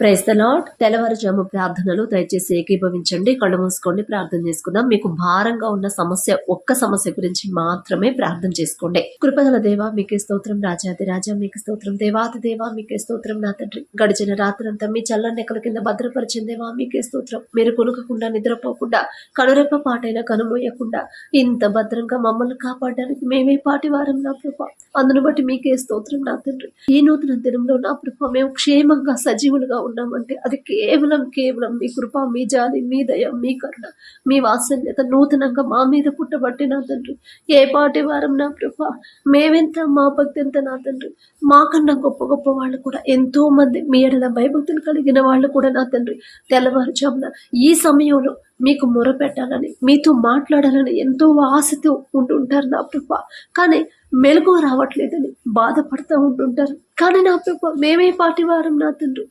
Praise the lord తెల్లవారుజాము ప్రార్థనలు దయచేసి ఏకీభవించండి కళ్ళు మూసుకోండి ప్రార్థన చేసుకుందాం. మీకు భారంగా ఉన్న సమస్య ఒక్క సమస్య గురించి మాత్రమే ప్రార్థన చేసుకోండి. కృపగల దేవా మీకే స్తోత్రం. రాజాది రాజా మీకు స్తోత్రం. దేవాతి దేవ మీకే స్తోత్రం. నా తండ్రి గడిచిన రాత్రంతా మీ చల్లని నెక్కల కింద భద్రపరిచిన దేవా మీకే స్తోత్రం. మీరు కొనుకకుండా నిద్రపోకుండా కనురెప్ప పాటైనా కనుమోయకుండా ఇంత భద్రంగా మమ్మల్ని కాపాడడానికి మేమే పాటి వారం నా ప్రభా. అందును బట్టి మీకే స్తోత్రం నా తండ్రి. ఈ నూతన దినంలో నా ప్రభా మేము క్షేమంగా సజీవులుగా ఉన్నామంటే అది కేవలం కేవలం మీ కృప మీ జాలి మీ దయ మీ కరుణ మీ వాత్సల్యత నూతనంగా మా మీద పుట్టబట్టి నా తండ్రి. ఏ పాటి వారం నా కృప మేమెంత మా భక్తి ఎంత నా తండ్రి? మాకన్నా గొప్ప గొప్ప వాళ్ళు కూడా ఎంతో మంది మీ ఎడల భయభక్తులు కలిగిన వాళ్ళు కూడా నా తండ్రి. తెల్లవారుజామున ఈ సమయంలో మీకు మొరపెట్టాలని మీతో మాట్లాడాలని ఎంతో ఆశతో ఉంటుంటారు నా ప్రభా. కానీ మెలకు రావట్లేదని బాధపడుతూ ఉంటుంటారు కానీ నా ప్రభ మేమే పాటివారం నా తండ్రి.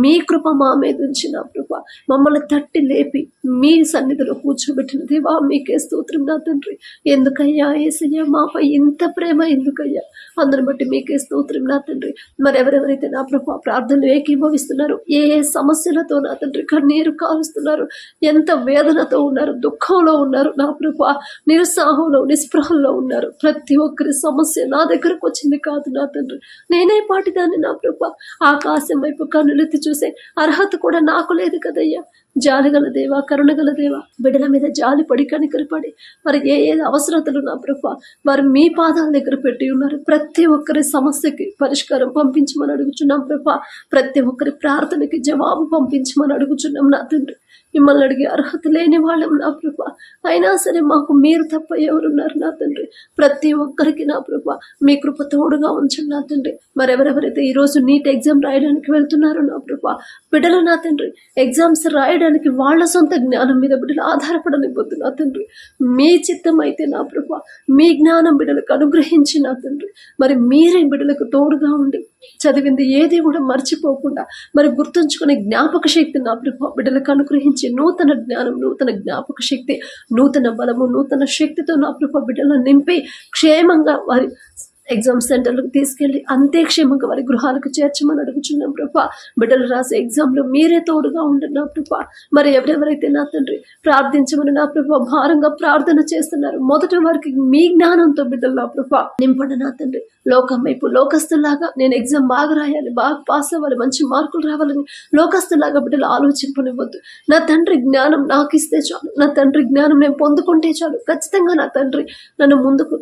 మీ కృప మా మీద ఉంచి నా ప్రభ. మమ్మల్ని తట్టి లేపి మీ సన్నిధిలో కూర్చోబెట్టిన దేవా మీకే స్తోత్రం నా తండ్రి. ఎందుకయ్యా ఏసయ్యా మాపై ఇంత ప్రేమ ఎందుకయ్యా? అందరిని బట్టి మీకే స్తోత్రం నా తండ్రి. మరి ఎవరెవరైతే నా ప్రభ ప్రార్థనలు ఏకీభవిస్తున్నారు ఏ ఏ సమస్యలతో నా తండ్రి కన్నీరు కారుస్తున్నారు ఎంత వేదనతో ఉన్నారు దుఃఖంలో ఉన్నారు నా ప్రభ నిరుత్సాహంలో నిస్పృహంలో ఉన్నారు. ప్రతి ఒక్కరి సమస్య నా దగ్గరకు వచ్చింది కాదు నా తండ్రి. నేనే పాటిదాన్ని నా ప్రభ. ఆకాశం వైపు కన్నులెత్తి చూసే అర్హత కూడా నాకు లేదు కదయ్యా. జాలిగల దేవా కరుణగల దేవా బిడ్డల మీద జాలి పడి కనికరపడి మరి ఏ ఏ అవసరతలు నా ప్రభ. వారు మీ పాదాల దగ్గర పెట్టి ఉన్నారు. ప్రతి ఒక్కరి సమస్యకి పరిష్కారం పంపించమని అడుగుచున్నాం ప్రభ. ప్రతి ఒక్కరి ప్రార్థనకి జవాబు పంపించమని అడుగుచున్నాం నా తండ్రి. మిమ్మల్ని అడిగే అర్హత లేని వాళ్ళం నా ప్రభ. అయినా సరే మాకు మీరు తప్ప ఎవరున్నారు నా తండ్రి? ప్రతి ఒక్కరికి నా ప్రభ. మీ కృప తోడుగా ఉంచండి నా తండ్రి. మరెవరెవరైతే ఈరోజు నీట్ ఎగ్జామ్ రాయడానికి వెళ్తున్నారో నా ప్రభ బిడ్డలు నా తండ్రి ఎగ్జామ్స్ రాయడానికి వాళ్ళ సొంత జ్ఞానం మీద బిడ్డలు ఆధారపడనివ్వద్దు నా తండ్రి. మీ చిత్తం అయితే నా ప్రభ మీ జ్ఞానం బిడ్డలకు అనుగ్రహించి నా తండ్రి. మరి మీరే బిడ్డలకు తోడుగా ఉండి చదివింది ఏది కూడా మర్చిపోకుండా మరి గుర్తుంచుకునే జ్ఞాపక శక్తి నా ప్రభా బిడ్డలకు అనుగ్రహించి నూతన జ్ఞానం నూతన జ్ఞాపక శక్తి నూతన బలము నూతన శక్తితో నా ప్రభా బిడ్డలను నింపి క్షేమంగా వారి ఎగ్జామ్ సెంటర్లకు తీసుకెళ్ళి అంతే క్షేమంగా వారి గృహాలకు చేర్చమని అడుగుచున్నాం ప్రభా. బిడ్డలు రాసే ఎగ్జామ్లో మీరే తోడుగా ఉంటున్నా నా ప్రభా. మరి ఎవరెవరైతే నా తండ్రి ప్రార్థించమని నా ప్రభా భారంగా ప్రార్థన చేస్తున్నారు మొదటి వారికి మీ జ్ఞానంతో బిడ్డలు నా ప్రభా నింపండి నా తండ్రి. లోకం వైపు లోకస్తులాగా నేను ఎగ్జామ్ బాగా రాయాలి బాగా పాస్ అవ్వాలి మంచి మార్కులు రావాలని లోకస్తులాగా బిడ్డలు ఆలోచింపనివ్వద్దు. నా తండ్రి జ్ఞానం నాకు ఇస్తే చాలు నా తండ్రి జ్ఞానం నేను పొందుకుంటే చాలు ఖచ్చితంగా నా తండ్రి నన్ను ముందుకు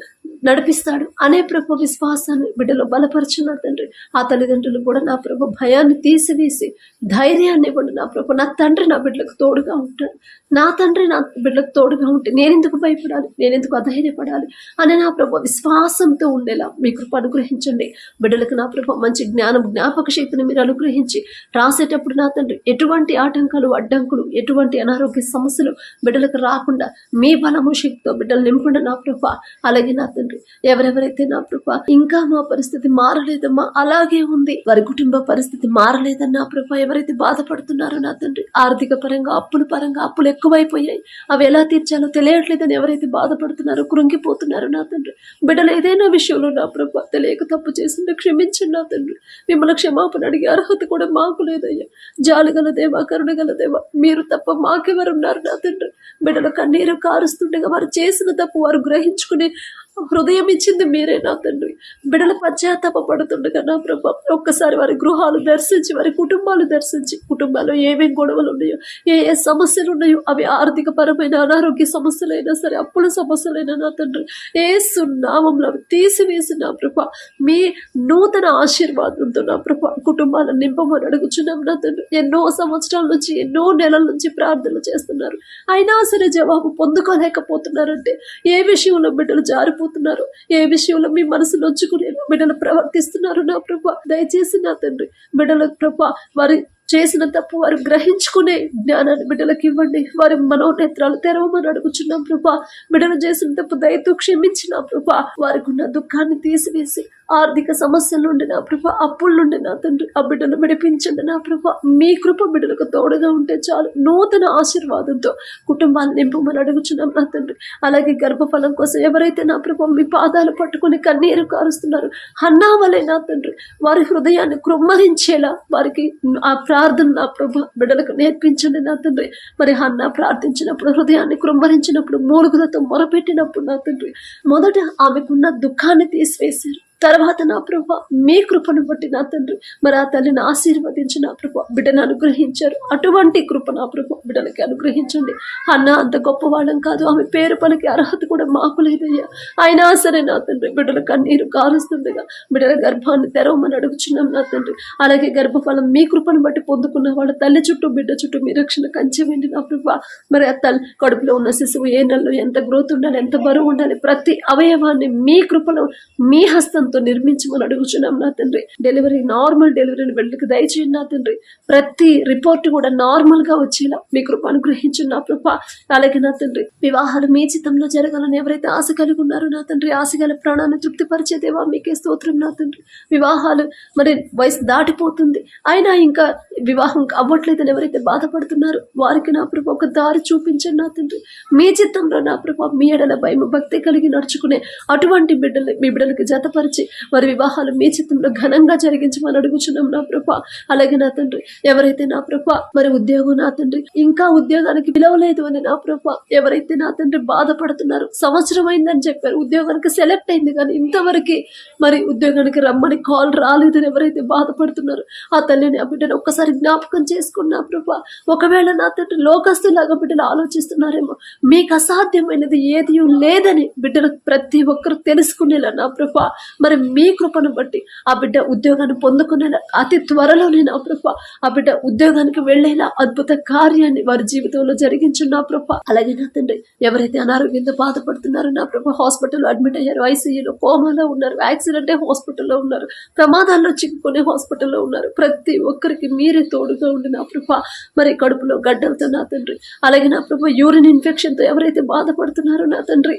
నడిపిస్తాడు అనే ప్రభు విశ్వాసాన్ని బిడ్డలో బలపరచు తండ్రి. ఆ తల్లిదండ్రులు కూడా నా ప్రభు భయాన్ని తీసివేసి ధైర్యాన్ని ఇవ్వండి నా ప్రభు. నా తండ్రి నా బిడ్డలకు తోడుగా ఉంటాడు. నా తండ్రి నా బిడ్డలకు తోడుగా ఉంటే నేనెందుకు భయపడాలి? నేనెందుకు అధైర్యపడాలి? అని నా ప్రభు విశ్వాసంతో ఉండేలా మీ కృప అనుగ్రహించండి. బిడ్డలకు నా ప్రభు మంచి జ్ఞానం జ్ఞాపక శక్తిని మీరు అనుగ్రహించి రాసేటప్పుడు నా తండ్రి ఎటువంటి ఆటంకాలు అడ్డంకులు ఎటువంటి అనారోగ్య సమస్యలు బిడ్డలకు రాకుండా మీ బలము శక్తితో బిడ్డలు నింపండి నా ప్రభు. అలాగే నా తండ్రి ఎవరెవరైతే నా ప్రభు ఇంకా మా పరిస్థితి మారలేదమ్మా. అలాగే ఉంది. వారి కుటుంబ పరిస్థితి మారలేదన్నా నా ఎవరైతే బాధపడుతున్నారో నా తండ్రి ఆర్థిక పరంగా అప్పుల పరంగా అప్పులు ఎక్కువైపోయాయి. అవి ఎలా తీర్చాలో తెలియట్లేదని ఎవరైతే బాధపడుతున్నారో కృంగిపోతున్నారో నా తండ్రి. బిడ్డలు ఏదైనా విషయంలో నా ప్రభా తెలియక తప్పు చేసిందో క్షమించండి నా తండ్రి. మిమ్మల్ని క్షమాపణ అడిగే అర్హత కూడా మాకు లేదయ్యా. జాలిగల దేవా కరుణగల దేవా మీరు తప్ప మాకెవరున్నారు నా తండ్రి. బిడ్డలు కన్నీరు కారుస్తుండగా వారు చేసిన తప్పు వారు గ్రహించుకునే హృదయం ఇచ్చింది మీరే నా తండ్రి. బిడ్డలు పశ్చాత్తాప పడుతుండగా నా ప్రభా ఒక్కసారి వారి గృహాలు దర్శించి వారి కుటుంబాలు దర్శించి కుటుంబాల్లో ఏమేమి గొడవలు ఉన్నాయో ఏ ఏ సమస్యలు ఉన్నాయో అవి ఆర్థిక పరమైన అనారోగ్య సమస్యలైనా సరే అప్పుల సమస్యలైనా నా తండ్రి. ఏ సున్నామంలో తీసివేసి నా ప్రభా మీ నూతన ఆశీర్వాదంతో నా ప్రభా కుటుంబాలను నింపమని అడుగుచున్నాం నా తండ్రి. ఎన్నో సంవత్సరాల నుంచి ఎన్నో నెలల నుంచి ప్రార్థనలు చేస్తున్నారు. అయినా సరే జవాబు పొందుకోలేకపోతున్నారంటే ఏ విషయంలో బిడ్డలు జారిపోతున్నారు ఏ విషయంలో మీ మనసు నొచ్చుకునే బిడ్డలు ప్రవర్తిస్తున్నారు నా ప్రభా? దయచేసి నా తండ్రి బిడ్డల ప్రభా వారి చేసిన తప్పు వారు గ్రహించుకునే జ్ఞానాన్ని బిడ్డలకు ఇవ్వండి. వారి మనోనేత్రాలు తెరవమని అడుగుచున్నాం ప్రభా. బిడ్డలు చేసిన తప్పు దయతో క్షమించిన ప్రభా. వారికి ఉన్న దుఃఖాన్ని తీసివేసి ఆర్థిక సమస్యల నుండి నా ప్రభ అప్పుల నుండి నా తండ్రి ఆ బిడ్డను విడిపించండి నా ప్రభ. మీ కృప బిడ్డలకు తోడుగా ఉంటే చాలు. నూతన ఆశీర్వాదంతో కుటుంబాన్ని నింపమని అడుగుచున్నాం నా తండ్రి. అలాగే గర్భఫలం కోసం ఎవరైతే నా ప్రభ మీ పాదాలు పట్టుకుని కన్నీరు కారుస్తున్నారు అన్నావలే నా తండ్రి వారి హృదయాన్ని కృమ్మరించేలా వారికి ఆ ప్రార్థన నా ప్రభ బిడ్డలకు నేర్పించండి నా తండ్రి. మరి అన్న ప్రార్థించినప్పుడు హృదయాన్ని కృంభరించినప్పుడు మూలుగులతో మొరపెట్టినప్పుడు నా తండ్రి మొదట ఆమెకున్న దుఃఖాన్ని తీసివేశారు. తర్వాత నా ప్రభ మీ కృపను బట్టి నా తండ్రి మరి ఆ తల్లిని ఆశీర్వదించి నా ప్రభ బిడ్డను అనుగ్రహించారు. అటువంటి కృప నా ప్రభ బిడ్డలకి అనుగ్రహించండి. అన్న అంత గొప్పవాళ్ళం కాదు. ఆమె పేరు పలికి అర్హత కూడా మాకు లేదయ్యా. అయినా సరే నా తండ్రి బిడ్డల కన్నీరు కారుస్తుండగా బిడ్డల గర్భాన్ని తెరవమని అడుగుచున్నాం నా తండ్రి. అలాగే గర్భఫలం మీ కృపను బట్టి పొందుకున్న వాళ్ళ తల్లి చుట్టూ బిడ్డ చుట్టూ మీ రక్షణ కంచెమెండి నా ప్రభ. మరి ఆ తల్లి కడుపులో ఉన్న శిశువు ఏ నెలలో ఎంత గ్రోత్ ఉండాలి ఎంత బరువు ఉండాలి ప్రతి అవయవాన్ని మీ కృపలో మీ హస్తంతో నిర్మించమని అడుగుచున్నాం నా తండ్రి. డెలివరీ నార్మల్ డెలివరీని బిడ్డలకు దయచేయండి నా తండ్రి. ప్రతి రిపోర్ట్ కూడా నార్మల్గా వచ్చేలా మీ కృప అనుగ్రహించు నా కృప. అలాగే నా తండ్రి వివాహాలు మీ చిత్తంలో జరగాలని ఎవరైతే ఆశ కలిగి ఉన్నారో నా తండ్రి ఆశ గల ప్రాణాన్ని తృప్తిపరిచేదేవా మీకే స్తోత్రం నా తండ్రి. వివాహాలు మరి వయసు దాటిపోతుంది. అయినా ఇంకా వివాహం అవ్వట్లేదని ఎవరైతే బాధపడుతున్నారు వారికి నా ప్రభు ఒక దారి చూపించండి నా తండ్రి. మీ చిత్తంలో నా ప్రభు మీ ఎడల భయం భక్తి కలిగి నడుచుకునే అటువంటి బిడ్డలు మీ బిడ్డలకి జతపరిచి వారి వివాహాలు మీ చిత్తంలో ఘనంగా జరిగించమని అడుగుచున్నాం నా ప్రభ. అలాగే నా తండ్రి ఎవరైతే నా ప్రభ మరి ఉద్యోగం నా తండ్రి ఇంకా ఉద్యోగానికి పిలవలేదు అని నా ప్రభ ఎవరైతే నా తండ్రి బాధపడుతున్నారు సంవత్సరం అయిందని చెప్పారు ఉద్యోగానికి సెలెక్ట్ అయింది కానీ ఇంతవరకు మరి ఉద్యోగానికి రమ్మని కాల్ రాలేదని ఎవరైతే బాధపడుతున్నారో ఆ తల్లిని ఆ బిడ్డను ఒక్కసారి జ్ఞాపకం చేసుకున్నా ప్రభా ఒకవేళ నా తండ్రి లోకస్తులాగా బిడ్డలు ఆలోచిస్తున్నారేమో మీకు అసాధ్యమైనది ఏది లేదని బిడ్డలు ప్రతి ఒక్కరు తెలుసుకునేలా నా ప్రభా మరి మీ కృపను బట్టి ఆ బిడ్డ ఉద్యోగాన్ని పొందుకునేలా అతి త్వరలోనే నా ప్రభ ఆ బిడ్డ ఉద్యోగానికి వెళ్ళేలా అద్భుత కార్యాన్ని వారి జీవితంలో జరిగించు నా ప్రభ. అలాగే నా తండ్రి ఎవరైతే అనారోగ్యంతో బాధపడుతున్నారో నా ప్రభ హాస్పిటల్లో అడ్మిట్ అయ్యారు ఐసీయూలో కోమాలో ఉన్నారు యాక్సిడెంట్ హాస్పిటల్లో ఉన్నారు ప్రమాదాల్లో చిక్కుకునే హాస్పిటల్లో ఉన్నారు. ప్రతి ఒక్కరికి మీరే తోడుగా ఉండి నా ప్రభ. మరి కడుపులో గడ్డలతో నా తండ్రి అలాగే నా ప్రభ యూరిన్ ఇన్ఫెక్షన్తో ఎవరైతే బాధపడుతున్నారో నా తండ్రి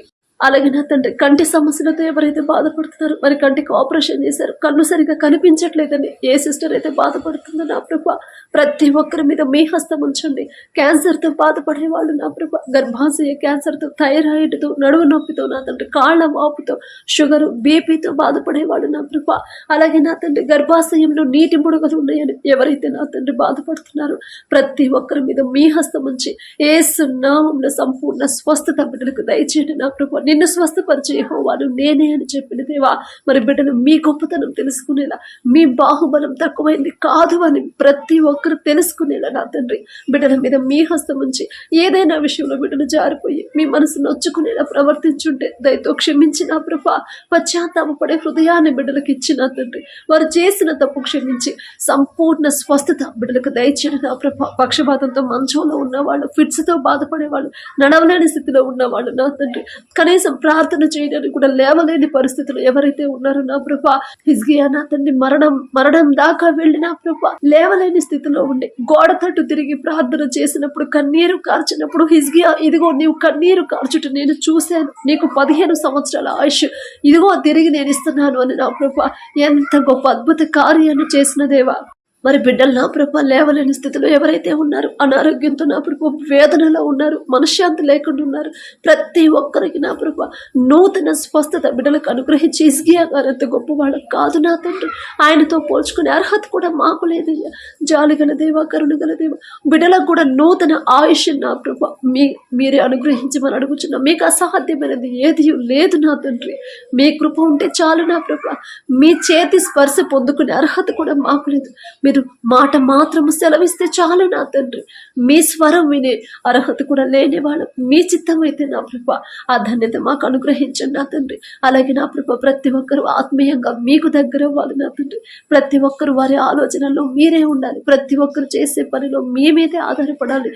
అలాగే నా తండ్రి కంటి సమస్యలతో ఎవరైతే బాధపడుతున్నారో మరి కంటికి ఆపరేషన్ చేశారు కన్ను సరిగా కనిపించట్లేదని ఏ సిస్టర్ అయితే బాధపడుతుందో నా ప్రభ ప్రతి ఒక్కరి మీద మీ హస్తం ఉంచండి. క్యాన్సర్తో బాధపడే వాళ్ళు నా ప్రభ గర్భాశయ క్యాన్సర్తో థైరాయిడ్తో నడువు నొప్పితో నా తండ్రి కాళ్ళ వాపుతో షుగరు బీపీతో బాధపడేవాడు నా ప్రభ. అలాగే నా తండ్రి గర్భాశయంలో నీటి బుడగలు ఉన్నాయని ఎవరైతే నా తండ్రి బాధపడుతున్నారో ప్రతి ఒక్కరి మీద మీ హస్తం ఉంచి ఏ సున్నామంలో సంపూర్ణ స్వస్థత బిడ్డలకు దయచేయండి నా ప్రభు. నిన్ను స్వస్థపరిచే వాడు నేనే అని చెప్పిన దేవా మరి బిడ్డలు మీ గొప్పతనం తెలుసుకునేలా మీ బాహుబలం తక్కువైంది కాదు అని ప్రతి ఒక్కరు తెలుసుకునేలా నా తండ్రి. బిడ్డల మీద మీ హస్తం ఉంచి ఏదైనా విషయంలో బిడ్డలు జారిపోయి మీ మనసు నొచ్చుకునేలా ప్రవర్తించుంటే దయతో క్షమించిన ప్రభ. పశ్చాత్తాపడే హృదయాన్ని బిడ్డలకు ఇచ్చిన తండ్రి. వారు చేసిన తప్పు క్షమించి సంపూర్ణ స్వస్థత బిడ్డలకు దయచేయడం నా ప్రభ. పక్షపాతంతో మంచంలో ఉన్నవాళ్ళు ఫిట్స్తో బాధపడేవాళ్ళు నడవలేని స్థితిలో ఉన్నవాళ్ళు నా తండ్రి. కనీసం ప్రార్థన చేయడానికి కూడా లేవలేని పరిస్థితులు ఎవరైతే ఉన్నారో నా ప్రభా హిజ్గియా నా తండ్రి మరణం మరణం దాకా వెళ్ళిన ప్రభా లేవలేని స్థితిలో ఉండి గోడ తట్టు తిరిగి ప్రార్థన చేసినప్పుడు కన్నీరు కార్చినప్పుడు హిజ్గియా ఇదిగో నీవు కన్నీరు కార్చుట నేను చూశాను. నీకు పదిహేను సంవత్సరాల ఆయుష్. ఇదిగో తిరిగి నేను ఇస్తున్నాను అని నా ప్రభా ఎంత గొప్ప అద్భుత కార్యాన్ని చేసిన దేవా. మరి బిడ్డలు నా ప్రభ లేవలేని స్థితిలో ఎవరైతే ఉన్నారు అనారోగ్యంతో నా ప్రభు వేదనలో ఉన్నారు మనశ్శాంతి లేకుండా ఉన్నారు ప్రతి ఒక్కరికి నా ప్రభ నూతన స్వస్థత బిడ్డలకు అనుగ్రహించి ఇస్గియా గారు అంత గొప్పవాడు కాదు నా తండ్రి. ఆయనతో పోల్చుకునే అర్హత కూడా మాకు లేదయ్యా. జాలి గల దేవ కరుణ గల దేవ బిడ్డలకు కూడా నూతన ఆయుష్ నా ప్రభ మీ మీరే అనుగ్రహించమని అడుగుచున్నా. మీకు అసాధ్యమైనది ఏది లేదు నా తండ్రి. మీ కృప ఉంటే చాలు నా ప్రభ. మీ చేతి స్పర్శ పొందుకునే అర్హత కూడా మాకు లేదు. మీరు మాట మాత్రము సెలవిస్తే చాలు నా తండ్రి. మీ స్వరం వినే అర్హత కూడా లేని వాళ్ళం. మీ చిత్తం అయితే నా ప్రభ ఆ ధన్యత మాకు అనుగ్రహించండి నా తండ్రి. అలాగే నా ప్రభ ప్రతి ఒక్కరు ఆత్మీయంగా మీకు దగ్గర అవ్వాలి నా తండ్రి. ప్రతి ఒక్కరు వారి ఆలోచనలో మీరే ఉండాలి. ప్రతి ఒక్కరు చేసే పనిలో మీ మీదే ఆధారపడాలి.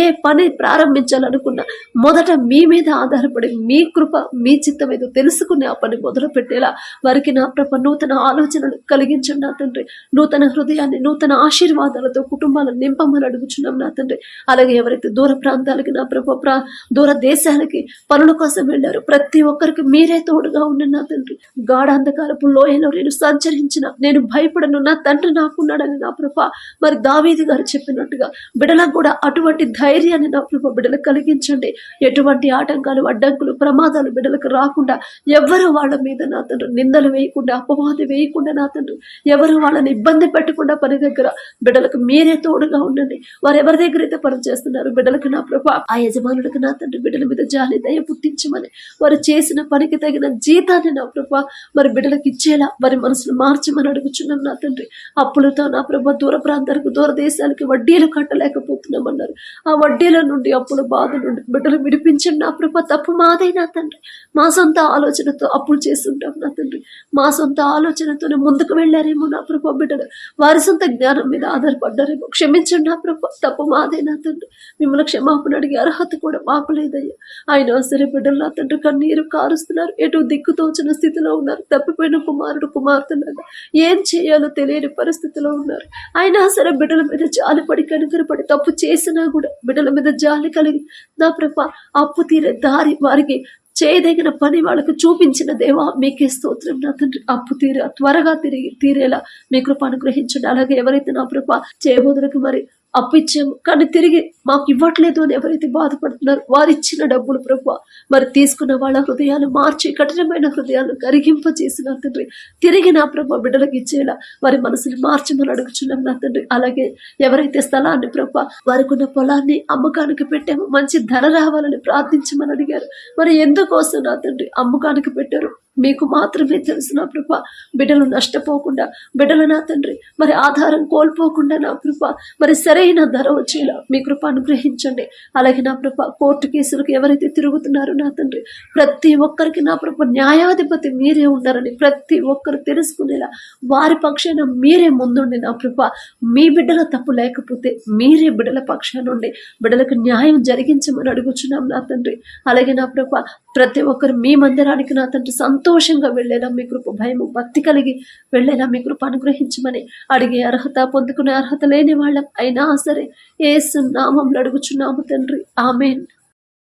ఏ పని ప్రారంభించాలనుకున్నా మొదట మీ మీద ఆధారపడి మీ కృప మీ చిత్తం ఏదో తెలుసుకుని ఆ పని మొదలు పెట్టేలా వారికి నా ప్రభ నూతన ఆలోచనలు కలిగించండి నా తండ్రి. నూతన హృదయాన్ని నూతన ఆశీర్వాదాలతో కుటుంబాలను నింపమని అడుగుచున్నాం నా తండ్రి. అలాగే ఎవరైతే దూర ప్రాంతాలకి నా ప్రభ ప్రా దూర దేశాలకి పనుల కోసం వెళ్ళారు ప్రతి ఒక్కరికి మీరే తోడుగా ఉండండి నా తండ్రి. గాఢాంధకారపు లోయలో నేను సంచరించిన నేను భయపడను నా తండ్రి నాకున్నాడని నా ప్రభ. మరి దావీది గారు చెప్పినట్టుగా బిడలకు కూడా అటువంటి ధైర్యాన్ని నా ప్రభ బిడలకు కలిగించండి. ఎటువంటి ఆటంకాలు అడ్డంకులు ప్రమాదాలు బిడలకు రాకుండా ఎవరు వాళ్ళ మీద నా తండ్రి నిందలు వేయకుండా అపవాది వేయకుండా నా తండ్రి ఎవరు వాళ్ళని ఇబ్బంది పెట్టకుండా పని దగ్గర బిడ్డలకు మీరే తోడుగా ఉండండి. వారు ఎవరి దగ్గర అయితే పని చేస్తున్నారు బిడ్డలకు నా ప్రభా ఆ యజమానులకు నా తండ్రి బిడ్డల మీద జాలి దయ పుట్టించమని వారు చేసిన పనికి తగిన జీతాన్ని నా ప్రభా మరి బిడ్డలకు ఇచ్చేలా వారి మనసును మార్చమని అడుగుచున్నాను నా తండ్రి. అప్పులతో నా ప్రభా దూర ప్రాంతాలకు దూర దేశాలకి వడ్డీలు కట్టలేకపోతున్నామన్నారు. ఆ వడ్డీల నుండి అప్పుల బాధ నుండి బిడ్డలు విడిపించండి నా ప్రభా తప్పు మాదే నా తండ్రి. మా సొంత ఆలోచనతో అప్పులు చేస్తుంటాం నా తండ్రి. మా సొంత ఆలోచనతోనే ముందుకు వెళ్ళారేమో నా ప్రభా బిడ్డలు. వారి సొంత జ్ఞానం మీద ఆధారపడ్డారేమో. క్షమించండి నా ప్రభా తప్పు మాదేనా తండ్రి. మిమ్మల్ని క్షమాపణ అడిగే అర్హత కూడా మాకు లేదయ్యా ఆయన సరే బిడ్డలు నా తండ్రి కన్నీరు కారుస్తున్నారు. ఎటు దిక్కుతోచిన స్థితిలో ఉన్నారు. తప్పిపోయిన కుమారుడు కుమార్తెలాగా ఏం చేయాలో తెలియని పరిస్థితిలో ఉన్నారు. అయినా సరే బిడ్డల మీద జాలి పడి కనుకరపడి తప్పు చేసినా కూడా బిడ్డల మీద జాలి కలిగి నా ప్రభ అప్పు తీరే దారి వారికి చేయదగిన పని వాళ్ళకు చూపించిన దేవా మీకే స్తోత్రం నా తండ్రి. అప్పు తీరే త్వరగా తిరిగి తీరేలా మీ కృప అనుగ్రహించండి. అలాగే ఎవరైతే నా కృప చేయబోదులకు మరి అప్పు ఇచ్చాము కానీ తిరిగి మాకు ఇవ్వట్లేదు అని ఎవరైతే బాధపడుతున్నారో వారు ఇచ్చిన డబ్బులు ప్రభు మరి తీసుకున్న వాళ్ళ హృదయాలు మార్చి కఠినమైన హృదయాలు కరిగింప చేసిన తండ్రి. తిరిగి నా ప్రభు బిడ్డలకు ఇచ్చేలా వారి మనసుని మార్చమని అడుగుచున్నాం నా తండ్రి. అలాగే ఎవరైతే స్థలాన్ని ప్రభు వారికి ఉన్న పొలాన్ని అమ్మకానికి పెట్టామో మంచి ధర రావాలని ప్రార్థించమని అడిగారు. మరి ఎందుకోసం నా తండ్రి అమ్మకానికి పెట్టారు? మీకు మాత్రమే తెలుసు నా కృప బిడ్డలు నష్టపోకుండా బిడ్డలు నా తండ్రి మరి ఆధారం కోల్పోకుండా నా కృప మరి సరైన ధర వచ్చేలా మీ కృప అనుగ్రహించండి. అలాగే నా కృప కోర్టు కేసులకు ఎవరైతే తిరుగుతున్నారో నా తండ్రి ప్రతి ఒక్కరికి నా కృప న్యాయాధిపతి మీరే ఉన్నారని ప్రతి ఒక్కరు తెలుసుకునేలా వారి పక్షాన మీరే ముందుండి నా కృప మీ బిడ్డల తప్పు లేకపోతే మీరే బిడ్డల పక్షానుండి బిడ్డలకు న్యాయం జరిగించమని అడుగుచున్నాం నా తండ్రి. అలాగే నా కృప ప్రతి ఒక్కరు మీ మందిరానికి నా తండ్రి సంతోషంగా వెళ్ళేలా మీ కృప భయము భక్తి కలిగి వెళ్ళేలా మీ కృప అనుగ్రహించమని అడిగే అర్హత పొందుకునే అర్హత లేని వాళ్ళం. అయినా సరే ఏసు నామంలో అడుగుచున్నాము తండ్రి. ఆమెన్.